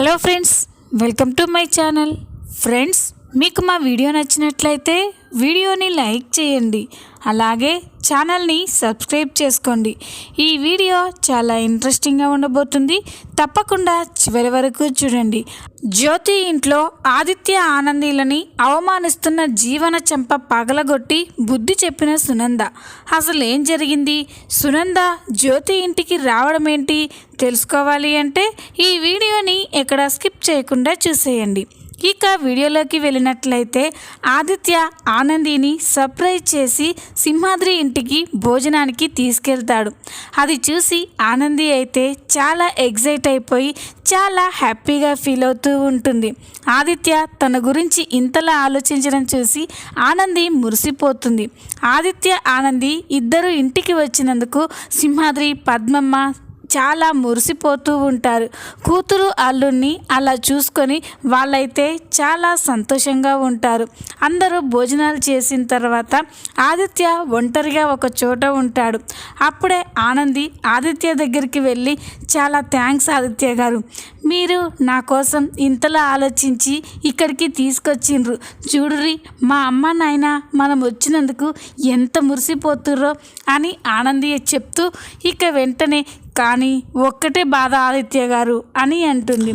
Hello friends welcome to my channel. Friends మీకు మా video నచ్చినట్లయితే వీడియోని లైక్ చేయండి. అలాగే ఛానల్ని సబ్స్క్రైబ్ చేసుకోండి. ఈ వీడియో చాలా ఇంట్రెస్టింగ్గా ఉండబోతుంది. తప్పకుండా చివరి వరకు చూడండి. జ్యోతి ఇంట్లో ఆదిత్య ఆనందీలని అవమానిస్తున్న జీవన చెంప పగలగొట్టి బుద్ధి చెప్పిన సునంద. అసలు ఏం జరిగింది? సునంద జ్యోతి ఇంటికి రావడం ఏంటి తెలుసుకోవాలి అంటే ఈ వీడియోని ఎక్కడ స్కిప్ చేయకుండా చూసేయండి. ఇక వీడియోలోకి వెళ్ళినట్లయితే ఆదిత్య ఆనందిని సర్ప్రైజ్ చేసి సింహాద్రి ఇంటికి భోజనానికి తీసుకెళ్తాడు. అది చూసి ఆనంది అయితే చాలా ఎగ్జైట్ అయిపోయి చాలా హ్యాపీగా ఫీల్ అవుతూ ఉంటుంది. ఆదిత్య తన గురించి ఇంతలా ఆలోచించడం చూసి ఆనంది మురిసిపోతుంది. ఆదిత్య ఆనంది ఇద్దరు ఇంటికి వచ్చినందుకు సింహాద్రి పద్మమ్మ చాలా మురిసిపోతూ ఉంటారు. కూతురు అల్లుడిని అలా చూసుకొని వాళ్ళైతే చాలా సంతోషంగా ఉంటారు. అందరూ భోజనాలు చేసిన తర్వాత ఆదిత్య ఒంటరిగా ఒక చోట ఉంటాడు. అప్పుడే ఆనంది ఆదిత్య దగ్గరికి వెళ్ళి చాలా థ్యాంక్స్ ఆదిత్య గారు. మీరు నా కోసం ఇంతలా ఆలోచించి ఇక్కడికి తీసుకొచ్చిండ్రు. చూడురి మా అమ్మ నాయన మనం వచ్చినందుకు ఎంత మురిసిపోతుర్రో అని ఆనంది చెప్తూ ఇక వెంటనే కానీ ఒక్కటే బాధ ఆదిత్య గారు అని అంటుంది.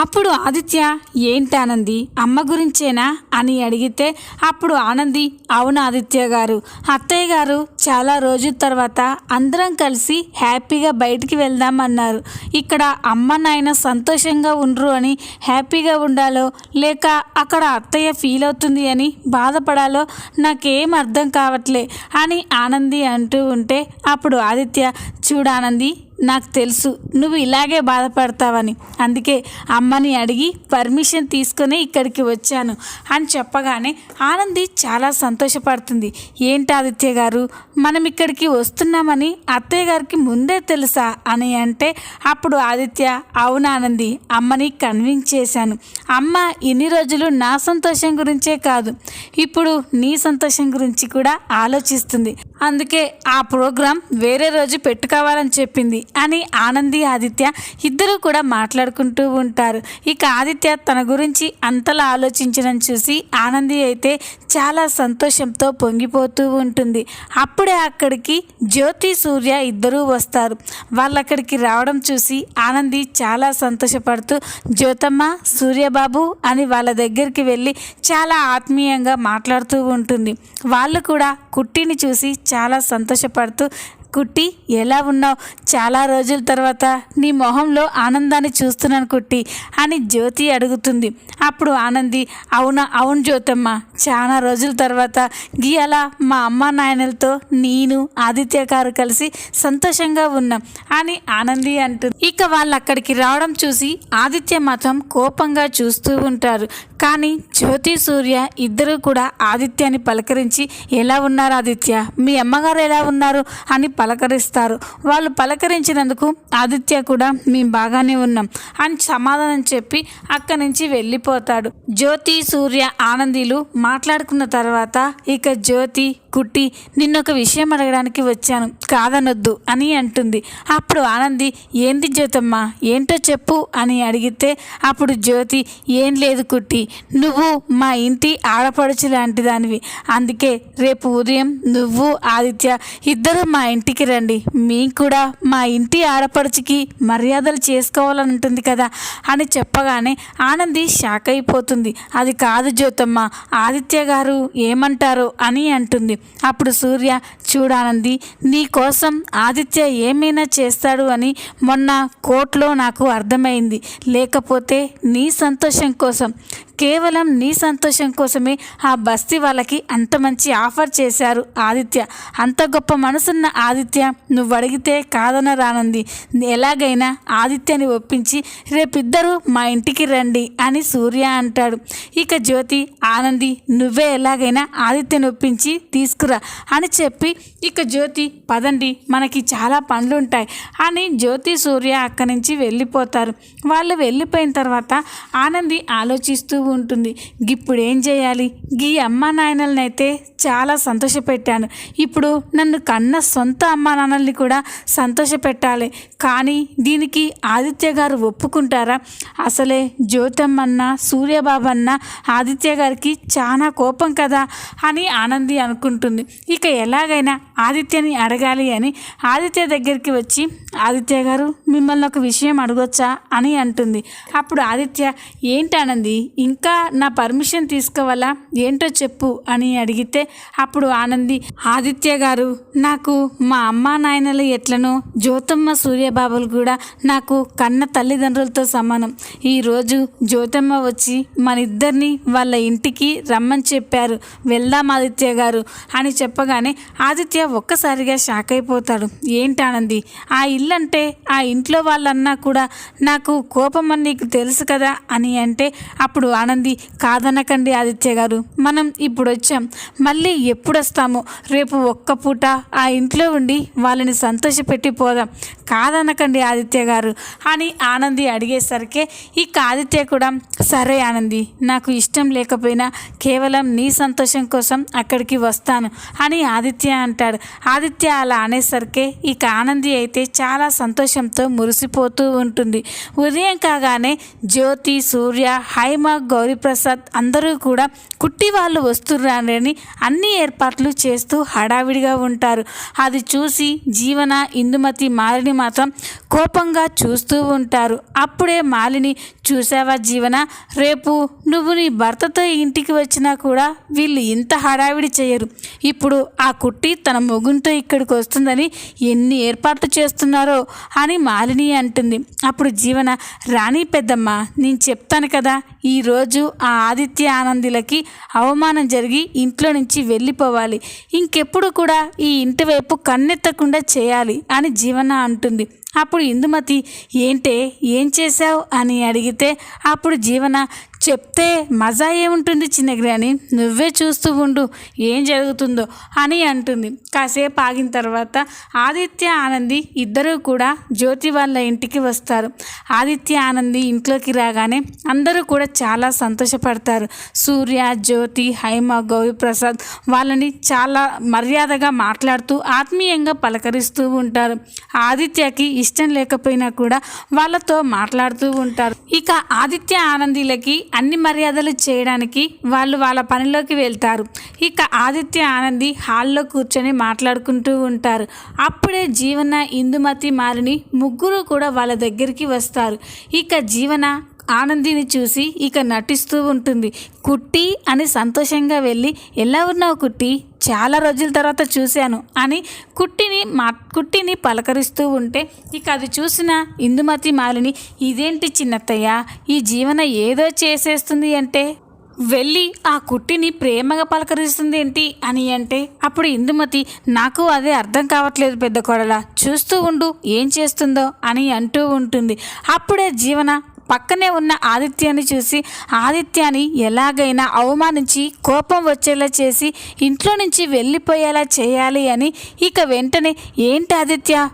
అప్పుడు ఆదిత్య ఏంటి ఆనంది? అమ్మ గురించేనా? అని అడిగితే అప్పుడు ఆనంది అవును ఆదిత్య గారు. అత్తయ్య గారు చాలా రోజుల తర్వాత అందరం కలిసి హ్యాపీగా బయటికి వెళ్దామన్నారు. ఇక్కడ అమ్మ నాయన సంతోషంగా ఉండరు అని హ్యాపీగా ఉండాలో లేక అక్కడ అత్తయ్య ఫీల్ అవుతుంది అని బాధపడాలో నాకేం అర్థం కావట్లే అని ఆనంది అంటూ ఉంటే అప్పుడు ఆదిత్య చూడానంది నాకు తెలుసు నువ్వు ఇలాగే బాధపడతావని. అందుకే అమ్మని అడిగి పర్మిషన్ తీసుకొని ఇక్కడికి వచ్చాను అని చెప్పగానే ఆనంది చాలా సంతోషపడుతుంది. ఏంటి ఆదిత్య గారు? మనం ఇక్కడికి వస్తున్నామని అత్తయ్య గారికి ముందే తెలుసా అని అంటే అప్పుడు ఆదిత్య అవును ఆనంది అమ్మని కన్విన్స్ చేశాను. అమ్మ ఇన్ని రోజులు నా సంతోషం గురించే కాదు ఇప్పుడు నీ సంతోషం గురించి కూడా ఆలోచిస్తుంది. అందుకే ఆ ప్రోగ్రాం వేరే రోజు పెట్టుకోవాలని చెప్పింది అని ఆనంది ఆదిత్య ఇద్దరు కూడా మాట్లాడుకుంటూ ఉంటారు. ఇక ఆదిత్య తన గురించి అంతలా ఆలోచించడం చూసి ఆనంది అయితే చాలా సంతోషంతో పొంగిపోతూ ఉంటుంది. అప్పుడే అక్కడికి జ్యోతి సూర్య ఇద్దరూ వస్తారు. వాళ్ళు అక్కడికి రావడం చూసి ఆనంది చాలా సంతోషపడుతూ జ్యోతమ్మ సూర్యబాబు అని వాళ్ళ దగ్గరికి వెళ్ళి చాలా ఆత్మీయంగా మాట్లాడుతూ ఉంటుంది. వాళ్ళు కూడా కుట్టిని చూసి చాలా సంతోషపడుతూ కుట్టి ఎలా ఉన్నావు? చాలా రోజుల తర్వాత నీ మొహంలో ఆనందాన్ని చూస్తున్నాను కుట్టి అని జ్యోతి అడుగుతుంది. అప్పుడు ఆనంది అవునా అవును జ్యోతమ్మ. చాలా రోజుల తర్వాత గీయాల మా అమ్మ నాయనలతో నేను ఆదిత్య గారు కలిసి సంతోషంగా ఉన్నాం అని ఆనంది అంటుంది. ఇక వాళ్ళు అక్కడికి రావడం చూసి ఆదిత్య మాత్రం కోపంగా చూస్తూ ఉంటారు. కానీ జ్యోతి సూర్య ఇద్దరు కూడా ఆదిత్యాన్ని పలకరించి ఎలా ఉన్నారు ఆదిత్య? మీ అమ్మగారు ఎలా ఉన్నారు? అని పలకరిస్తారు. వాళ్ళు పలకరించినందుకు ఆదిత్య కూడా మేము బాగానే ఉన్నాం అని సమాధానం చెప్పి అక్కడి నుంచి వెళ్ళిపోతాడు. జ్యోతి సూర్య ఆనందీలు మాట్లాడుకున్న తర్వాత ఇక జ్యోతి కుట్టి నిన్నొక విషయం అడగడానికి వచ్చాను. కాదనొద్దు అని అంటుంది. అప్పుడు ఆనంది ఏంది జ్యోతమ్మ? ఏంటో చెప్పు అని అడిగితే అప్పుడు జ్యోతి ఏం లేదు కుట్టి. నువ్వు మా ఇంటి ఆడపడుచు లాంటి దానివి. అందుకే రేపు ఉదయం నువ్వు ఆదిత్య ఇద్దరు మా ఇంటికి రండి. మేము కూడా మా ఇంటి ఆడపడుచుకి మర్యాదలు చేసుకోవాలని ఉంటుంది కదా అని చెప్పగానే ఆనంది షాక్ అయిపోతుంది అది కాదు జ్యోతమ్మ. ఆదిత్య గారు ఏమంటారో అని అంటుంది. అప్పుడు సూర్య చూడానంది నీ కోసం ఆదిత్య ఏమైనా చేస్తాడు అని మొన్న కోర్టులో నాకు అర్థమైంది. లేకపోతే నీ సంతోషం కోసం కేవలం నీ సంతోషం కోసమే ఆ బస్తీ వాళ్ళకి అంత మంచి ఆఫర్ చేశారు ఆదిత్య. అంత గొప్ప మనసున్న ఆదిత్య నువ్వు అడిగితే కాదన రానంది. ఎలాగైనా ఆదిత్యని ఒప్పించి రేపిద్దరూ మా ఇంటికి రండి అని సూర్య అంటాడు. ఇక జ్యోతి ఆనంది నువ్వే ఎలాగైనా ఆదిత్యని ఒప్పించి తీసుకురా అని చెప్పి ఇక జ్యోతి పదండి మనకి చాలా పనులు ఉంటాయి అని జ్యోతి సూర్య అక్కడి నుంచి వెళ్ళిపోతారు. వాళ్ళు వెళ్ళిపోయిన తర్వాత ఆనంది ఆలోచిస్తూ ఉంటుంది ఇప్పుడు ఏం చేయాలి? గీ అమ్మ నాయనల్ని అయితే చాలా సంతోషపెట్టాను. ఇప్పుడు నన్ను కన్న సొంత అమ్మ నాన్నల్ని కూడా సంతోషపెట్టాలి. కానీ దీనికి ఆదిత్య గారు ఒప్పుకుంటారా? అసలే జ్యోతమ్మన్న సూర్యబాబన్న ఆదిత్య గారికి చాలా కోపం కదా అని ఆనంది అనుకుంటుంది. ఉంటుంది. ఇక ఎలాగైనా ఆదిత్యని అడగాలి అని ఆదిత్య దగ్గరికి వచ్చి ఆదిత్య గారు మిమ్మల్ని ఒక విషయం అడగొచ్చా? అని అంటుంది. అప్పుడు ఆదిత్య ఏంటి ఇంకా నా పర్మిషన్ తీసుకోవాలా? ఏంటో చెప్పు అని అడిగితే అప్పుడు ఆనంది ఆదిత్య గారు నాకు మా అమ్మా నాయనలు ఎట్లనో జ్యోతమ్మ సూర్యబాబులు కూడా నాకు కన్న తల్లిదండ్రులతో సమానం. ఈరోజు జ్యోతమ్మ వచ్చి మన ఇద్దరిని వాళ్ళ ఇంటికి రమ్మని చెప్పారు. వెళ్దాం ఆదిత్య గారు అని చెప్పగానే ఆదిత్య ఒక్కసారిగా షాక్ అయిపోతాడు. ఏంటి ఆనంది? ఆ ఇల్లు అంటే ఆ ఇంట్లో వాళ్ళన్నా కూడా నాకు కోపం అని నీకు తెలుసు కదా అని అంటే అప్పుడు ఆనంది కాదనకండి ఆదిత్య గారు. మనం ఇప్పుడు వచ్చాం మళ్ళీ ఎప్పుడు వస్తామో రేపు ఒక్క పూట ఆ ఇంట్లో ఉండి వాళ్ళని సంతోషపెట్టి పోదాం. కాదనకండి ఆదిత్య గారు అని ఆనంది అడిగేసరికి ఇక ఆదిత్య కూడా సరే ఆనంది నాకు ఇష్టం లేకపోయినా కేవలం నీ సంతోషం కోసం అక్కడికి వస్తాను. అని ఆదిత్య అంటాడు. ఆదిత్య అలా అనేసరికి ఇక ఆనంది అయితే చాలా సంతోషంతో మురిసిపోతూ ఉంటుంది. ఉదయం కాగానే జ్యోతి సూర్య హైమ గౌరీప్రసాద్ అందరూ కూడా కుట్టి వాళ్ళు వస్తున్నారని అన్ని ఏర్పాట్లు చేస్తూ హడావిడిగా ఉంటారు. అది చూసి జీవన ఇందుమతి మాలిని మాత్రం కోపంగా చూస్తూ ఉంటారు. అప్పుడే మాలిని చూసావా జీవన? రేపు నువ్వు నీ భర్తతో ఇంటికి వచ్చినా కూడా వీళ్ళు ఇంత హడావిడి చేయరు. ఇప్పుడు ఆ కుట్టి తన మొగుంతో ఇక్కడికి వస్తుందని ఎన్ని ఏర్పాట్లు చేస్తున్నారో అని మాలిని అంటుంది. అప్పుడు జీవన రాణి పెద్దమ్మ నేను చెప్తాను కదా ఈరోజు ఆ ఆదిత్య ఆనందిలకి అవమానం జరిగి ఇంట్లో నుంచి వెళ్ళిపోవాలి. ఇంకెప్పుడు కూడా ఈ ఇంటి వైపు కన్నెత్తకుండా చేయాలి అని జీవన అంటుంది. అప్పుడు ఇందుమతి ఏంటే ఏం చేశావు? అని అడిగితే అప్పుడు జీవన చెప్తే మజా ఏముంటుంది చిన్నగ్రాని? నువ్వే చూస్తూ ఉండు ఏం జరుగుతుందో అని అంటుంది. కాసేపు ఆగిన తర్వాత ఆదిత్య ఆనంది ఇద్దరూ కూడా జ్యోతి వాళ్ళ ఇంటికి వస్తారు. ఆదిత్య ఆనంది ఇంట్లోకి రాగానే అందరూ కూడా చాలా సంతోషపడతారు. సూర్య జ్యోతి హైమ గౌరీప్రసాద్ వాళ్ళని చాలా మర్యాదగా మాట్లాడుతూ ఆత్మీయంగా పలకరిస్తూ ఉంటారు. ఆదిత్యకి ఇష్టం లేకపోయినా కూడా వాళ్ళతో మాట్లాడుతూ ఉంటారు. ఇక ఆదిత్య ఆనందీలకి అన్ని మర్యాదలు చేయడానికి వాళ్ళు వాళ్ళ పనిలోకి వెళ్తారు. ఇక ఆదిత్య ఆనంది హాల్లో కూర్చొని మాట్లాడుకుంటూ ఉంటారు. అప్పుడే జీవన ఇందుమతి మారిని ముగ్గురు కూడా వాళ్ళ దగ్గరికి వస్తారు. ఇక జీవన ఆనందిని చూసి ఇక నటిస్తూ ఉంటుంది. కుట్టి అని సంతోషంగా వెళ్ళి ఎలా ఉన్నావు కుట్టి? చాలా రోజుల తర్వాత చూశాను అని కుట్టిని మా కుట్టిని పలకరిస్తూ ఉంటే ఇక అది చూసిన ఇందుమతి మాలిని ఇదేంటి చిన్నత్తయ్య? ఈ జీవన ఏదో చేసేస్తుంది అంటే? వెళ్ళి ఆ కుట్టిని ప్రేమగా పలకరిస్తుంది ఏంటి? అని అంటే అప్పుడు ఇందుమతి నాకు అదే అర్థం కావట్లేదు పెద్ద కొడల. చూస్తూ ఉండు ఏం చేస్తుందో అని అంటూ ఉంటుంది. అప్పుడే జీవన పక్కనే ఉన్న ఆదిత్యాన్ని చూసి ఆదిత్యాన్ని ఎలాగైనా అవమానించి కోపం వచ్చేలా చేసి ఇంట్లో నుంచి వెళ్ళిపోయేలా చేయాలి అని. ఇక వెంటనే ఏంటి ఆదిత్య?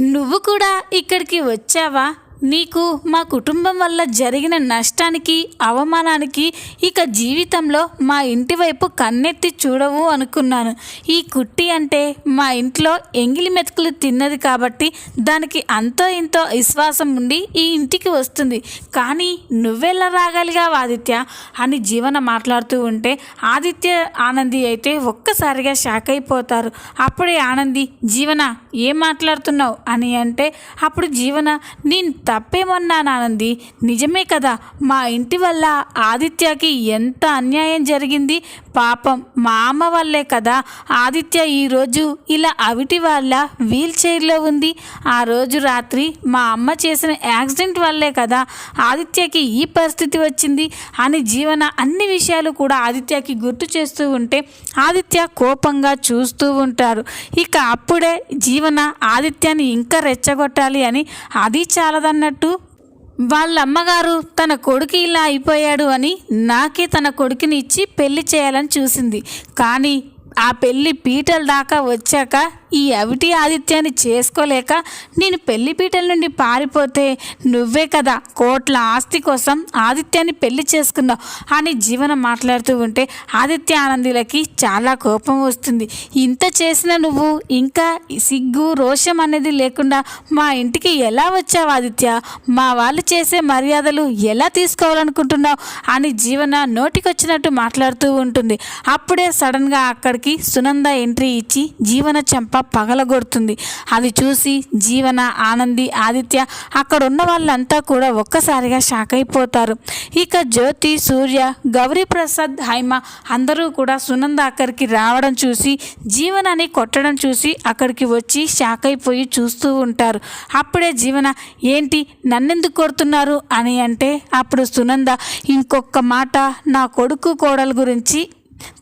నువ్వు కూడా ఇక్కడికి వచ్చావా? నీకు మా కుటుంబం వల్ల జరిగిన నష్టానికి అవమానానికి ఇక జీవితంలో మా ఇంటి వైపు కన్నెత్తి చూడవు అనుకున్నాను. ఈ కుట్టి అంటే మా ఇంట్లో ఎంగిలి మెతుకులు తిన్నది కాబట్టి దానికి అంతో ఇంతో విశ్వాసం ఉండి ఈ ఇంటికి వస్తుంది. కానీ నువ్వెలా రాగలిగా ఆదిత్య? అని జీవన మాట్లాడుతూ ఉంటే ఆదిత్య ఆనంది అయితే ఒక్కసారిగా షాక్ అయిపోతారు. అప్పుడే ఆనంది జీవన ఏం మాట్లాడుతున్నావు? అని అంటే అప్పుడు జీవన నేను తప్పేమన్నా ఆనంది నిజమే కదా మా ఇంటి వల్ల ఆదిత్యకి ఎంత అన్యాయం జరిగింది? పాపం మా అమ్మ వల్లే కదా ఆదిత్య ఈరోజు ఇలా అవిటి వల్ల వీల్ చైర్లో ఉంది. ఆ రోజు రాత్రి మా అమ్మ చేసిన యాక్సిడెంట్ వల్లే కదా ఆదిత్యకి ఈ పరిస్థితి వచ్చింది అని జీవన అన్ని విషయాలు కూడా ఆదిత్యకి గుర్తు చేస్తూ ఉంటే ఆదిత్య కోపంగా చూస్తూ ఉంటారు. ఇక అప్పుడే జీవన ఆదిత్యాన్ని ఇంకా రెచ్చగొట్టాలి అని అది చాలదన్నట్టు వాళ్ళ అమ్మగారు తన కొడుకు ఇలా అయిపోయాడు అని నాకే తన కొడుకుని ఇచ్చి పెళ్ళి చేయాలని చూసింది. కానీ ఆ పెళ్ళి పీటల దాకా వచ్చాక ఈ అవిటి ఆదిత్యాన్ని చేసుకోలేక నేను పెళ్ళి పీటల నుండి పారిపోతే నువ్వే కదా కోట్ల ఆస్తి కోసం ఆదిత్యాన్ని పెళ్ళి చేసుకున్నావు అని జీవన మాట్లాడుతూ ఉంటే ఆదిత్య ఆనందిలకి చాలా కోపం వస్తుంది. ఇంత చేసిన నువ్వు ఇంకా సిగ్గు రోషం అనేది లేకుండా మా ఇంటికి ఎలా వచ్చావు ఆదిత్య? మా వాళ్ళు చేసే మర్యాదలు ఎలా తీసుకోవాలనుకుంటున్నావు? అని జీవన నోటికొచ్చినట్టు మాట్లాడుతూ ఉంటుంది. అప్పుడే సడన్గా అక్కడికి సునంద ఎంట్రీ ఇచ్చి జీవన చెంప పగలగొడుతుంది. అది చూసి జీవన ఆనంది ఆదిత్య అక్కడ ఉన్న వాళ్ళంతా కూడా ఒక్కసారిగా షాక్ అయిపోతారు. ఇక జ్యోతి సూర్య గౌరీ ప్రసాద్ హైమ అందరూ కూడా సునంద అక్కడికి రావడం చూసి జీవనాన్ని కొట్టడం చూసి అక్కడికి వచ్చి షాక్ అయిపోయి చూస్తూ ఉంటారు. అప్పుడే జీవన ఏంటి నన్నెందుకు కొడుతున్నారు? అని అంటే అప్పుడు సునంద ఇంకొక మాట నా కొడుకు కోడలు గురించి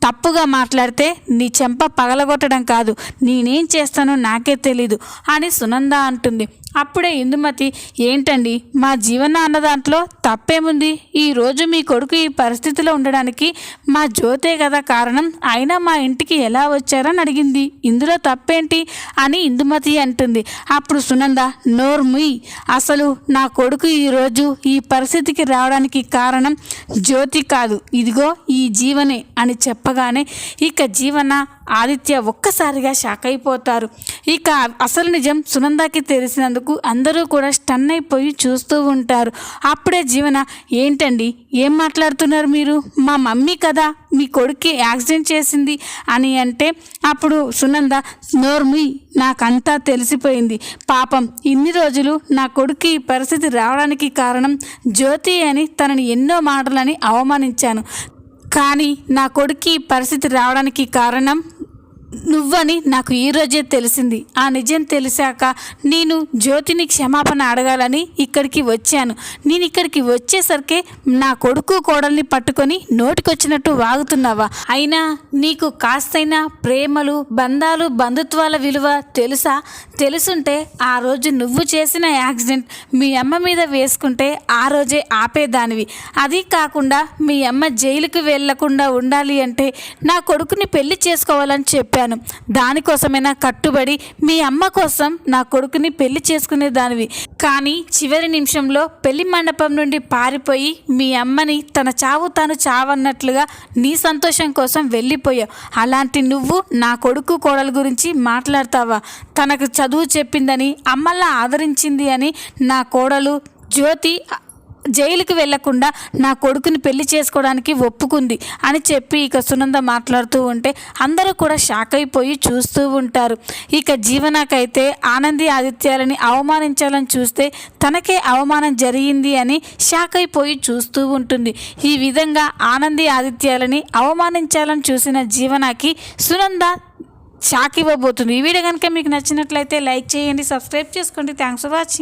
తప్పుగా మాట్లాడితే నీ చెంప పగలగొట్టడం కాదు నేనేం చేస్తానో నాకే తెలీదు అని సునంద అంటుంది. అప్పుడే ఇందుమతి ఏంటండి? మా జీవన అన్న దాంట్లో తప్పేముంది? ఈరోజు మీ కొడుకు ఈ పరిస్థితిలో ఉండడానికి మా జ్యోతే కదా కారణం. అయినా మా ఇంటికి ఎలా వచ్చారని అడిగింది. ఇందులో తప్పేంటి? అని ఇందుమతి అంటుంది. అప్పుడు సునంద నోర్ముయ్ అసలు నా కొడుకు ఈరోజు ఈ పరిస్థితికి రావడానికి కారణం జ్యోతి కాదు. ఇదిగో ఈ జీవనే అని చెప్పగానే ఇక జీవన ఆదిత్య ఒక్కసారిగా షాక్ అయిపోతారు. ఇక అసలు నిజం సునందకి తెలిసినందుకు అందరూ కూడా స్టన్ అయిపోయి చూస్తూ ఉంటారు. అప్పుడే జీవన ఏంటండి? ఏం మాట్లాడుతున్నారు మీరు? మా మమ్మీ కదా మీ కొడుక్కి యాక్సిడెంట్ చేసింది అని అంటే అప్పుడు సునంద నోర్మి నాకంతా తెలిసిపోయింది. పాపం ఇన్ని రోజులు నా కొడుక్కి ఈ పరిస్థితి రావడానికి కారణం జ్యోతి అని తనని ఎన్నో మాటలని అవమానించాను. కానీ నా కొడుక్కి ఈ పరిస్థితి రావడానికి కారణం నువ్వని నాకు ఈరోజే తెలిసింది. ఆ నిజం తెలిసాక నేను జ్యోతిని క్షమాపణ అడగాలని ఇక్కడికి వచ్చాను. నేను ఇక్కడికి వచ్చేసరికి నా కొడుకు కోడల్ని పట్టుకొని నోటికొచ్చినట్టు వాగుతున్నావా? అయినా నీకు కాస్తైనా ప్రేమలు బంధాలు బంధుత్వాల విలువ తెలుసా? తెలుసుంటే ఆ రోజు నువ్వు చేసిన యాక్సిడెంట్ మీ అమ్మ మీద వేసుకుంటే ఆ రోజే ఆపేదానివి. అది కాకుండా మీ అమ్మ జైలుకు వెళ్ళకుండా ఉండాలి అంటే నా కొడుకుని పెళ్ళి చేసుకోవాలని చెప్పాను. దానికోసమైనా కట్టుబడి మీ అమ్మ కోసం నా కొడుకుని పెళ్ళి చేసుకునే దానివి కానీ చివరి నిమిషంలో పెళ్ళి మండపం నుండి పారిపోయి మీ అమ్మని తన చావు తాను చావన్నట్లుగా నీ సంతోషం కోసం వెళ్ళిపోయావు అలాంటి నువ్వు నా కొడుకు కోడల గురించి మాట్లాడతావా? తనకు చదువు చెప్పిందని అమ్మల్లా ఆదరించింది అని నా కోడలు జ్యోతి జైలుకి వెళ్ళకుండా నా కొడుకుని పెళ్ళి చేసుకోవడానికి ఒప్పుకుంది అని చెప్పి ఇక సునంద మాట్లాడుతూ ఉంటే అందరూ కూడా షాక్ అయిపోయి చూస్తూ ఉంటారు. ఇక జీవనకైతే ఆనంది ఆదిత్యాలని అవమానించాలని చూస్తే తనకే అవమానం జరిగింది అని షాక్ అయిపోయి చూస్తూ ఉంటుంది. ఈ విధంగా ఆనంది ఆదిత్యాలని అవమానించాలని చూసిన జీవనకి సునంద షాక్ ఇవ్వబోతుంది. ఈ వీడియో కనుక మీకు నచ్చినట్లయితే లైక్ చేయండి సబ్స్క్రైబ్ చేసుకోండి. Thanks for watching